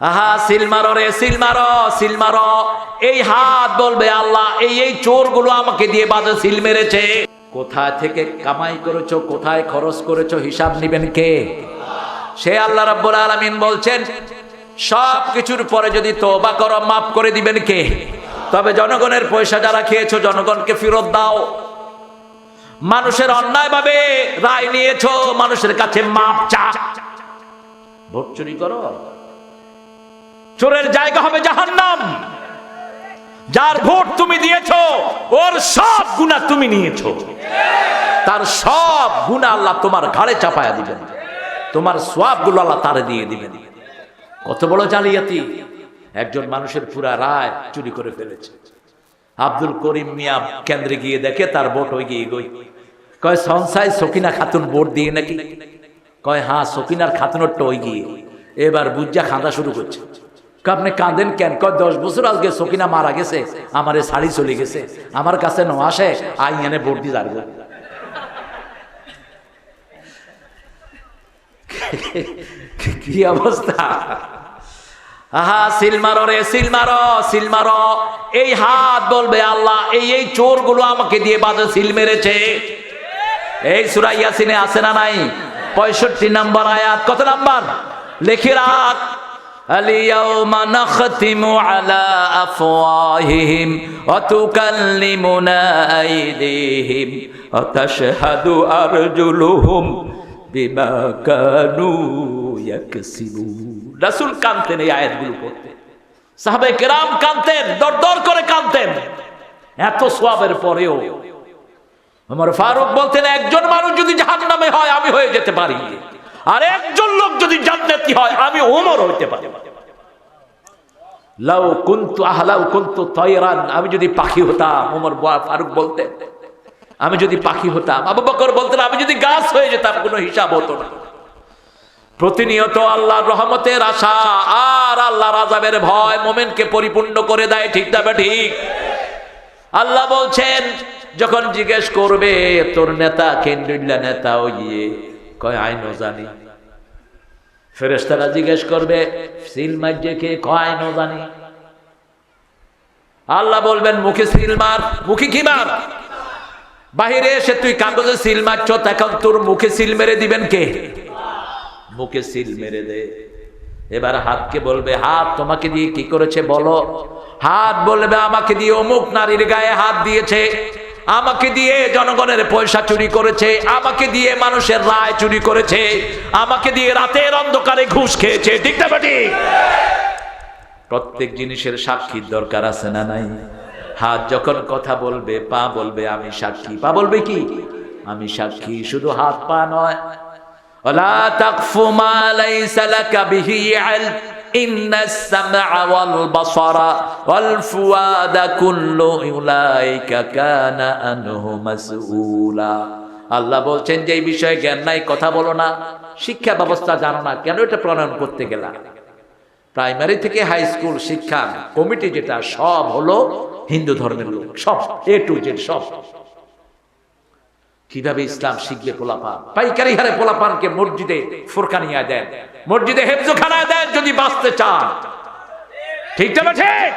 আহা, সিল মারো রে, সিল মারো, সিল এই হাত বলবে, আল্লাহ, এই এই চোরগুলো আমাকে দিয়ে বাজে সিল মেরেছে। কোথায় থেকে কামাই করেছ, কোথায় খরচ করেছ, হিসাব নিবেন কে? সে আল্লাহ রাব্বুল আলামিন বলছেন, সব কিছুর পরে যদি তওবা করো, মাফ করে দিবেন কে? তবে জনগণের পয়সা যারা খেয়েছো, জনগণকে ফেরত দাও। মানুষের অন্যায়ভাবে রায় নিয়েছো, মানুষের কাছে মাপ চা ভোট চুরি করো? চোরের জায়গা হবে জাহান্নাম। যার ভোট তুমি দিয়েছ, ওর সব গুণা তুমি নিয়েছো। তার সব গুণা আল্লাহ তোমার ঘাড়ে চাপায়া দিবেন। তোমার সবগুলো আল্লাহ তারে দিয়ে দিবেন। কত বড় জালিয়াতি। একজন মানুষের পুরা রায় চুরি করে ফেলেছে। আব্দুল করিম মিয়া কেন্দ্রে গিয়ে দেখে তার ভোট হয়ে গিয়ে গই। কয় সংসাই সকিনা খাতুন ভোট দিয়ে নাকি? কয় হ্যাঁ সকিনার খাতুনের টই গিয়ে। এবার বুজ্জা খাঁদা শুরু করছে। আপনি কাঁদেন কেন? কয়, দশ বছর আজকে সকিনা মারা গেছে, আমার শাড়ি চলে গেছে, আমার কাছে ন আসে, আই এনে ভোট দিয়ে যাবে কি অবস্থা? আহা, সিল মারো রে, সিল মারো সিল মারো। এই হাত বলবে আল্লাহ, এই এই চোরগুলো আমাকে দিয়ে বাজে সিল মেরেছে। এই সুরা ইয়াসিনে আছে না নাই? পঁয়ষট্টি নাম্বার আয়াত, কত নাম্বার? লিখে রাখ। اليوم نختم على أفواههم وتكلمنا أيديهم وتشهد أرجلهم بما كانوا يكسبون রাসূল কানতেন এই আয়াতগুলো পড়তে সাহাবে কেরাম কানতেন দর দর করে কানতেন এত সোয়াবের পরেও আমার ফারুক বলতেন একজন মানুষ যদি জাহান্নামে হয় আমি হয়ে যেতে পারি আর একজন লোক যদি জান্নাতি হয়, আমি ওমর হইতে পারি। লাউ কুন্তু আহলাউ কুন্তু তয়রান আমি যদি পাখি হতাম, ওমর ফারুক বলতেন। আমি যদি পাখি হতাম, আবু বকর বলতেন, আমি যদি গাছ হয়ে যেতাম, কোনো হিসাব হতো না। প্রতিনিয়ত আল্লাহর রহমতের আশা, আর আল্লাহর আজাবের ভয় মোমেনকে পরিপূর্ণ করে দেয়, ঠিক না ঠিক? আল্লাহ বলছেন, যখন জিজ্ঞেস করবে, তোর নেতা কেন্দ্রীয় নেতা ও গিয়ে কয় আইনও জানি ফেরেস্তারা জিজ্ঞেস করবে, সিল মার্জে কে? কয় আইনও জানি আল্লাহ বলবেন, মুখে সিল মার। মুখে কি মার? বাহিরে এসে, তুই কাগজে সিল মারছ তখন তোর মুখে সিল মেরে দিবেন কে? মুখে সিল মেরে দে। এবার হাতকে বলবে, হাত তোমাকে দিয়ে কি করেছে বলো? হাত বলবে, আমাকে দিয়ে অমুক নারীর গায়ে হাত দিয়েছে। আমাকে দিয়ে জনগণের পয়সা চুরি করেছে, আমাকে দিয়ে মানুষের রায় চুরি করেছে, আমাকে দিয়ে রাতের অন্ধকারে ঘুষ খেয়েছে ঠিকটা না প্রত্যেক জিনিসের সাক্ষীর দরকার আছে না নাই? হাত যখন কথা বলবে, পা বলবে, আমি সাক্ষী। পা বলবে কি? আমি সাক্ষী, শুধু হাত, পা নয়। ওলা তাকফু মা লাইসা লাকা বিহি ইলম। إن السمع والبصر والفؤاد كل أولئك كان عنه مسؤولا আল্লাহ বলছেন যে এই বিষয়ে জ্ঞান নাই কথা বলো না শিক্ষা ব্যবস্থা জানো না কেন এটা প্রণয়ন করতে গেলাম প্রাইমারি থেকে হাই স্কুল শিক্ষা কমিটি যেটা সব হলো হিন্দু ধর্মের লোক সব এ টু জেড সব কীভাবে ইসলাম শিখবে পোলাপান? পাইকারি হারে পোলাপানকে মসজিদে ফোরকানিয়া দেন। মসজিদে হেফজোখানা দেন যদি বাঁচতে চান। ঠিক তো ঠিক?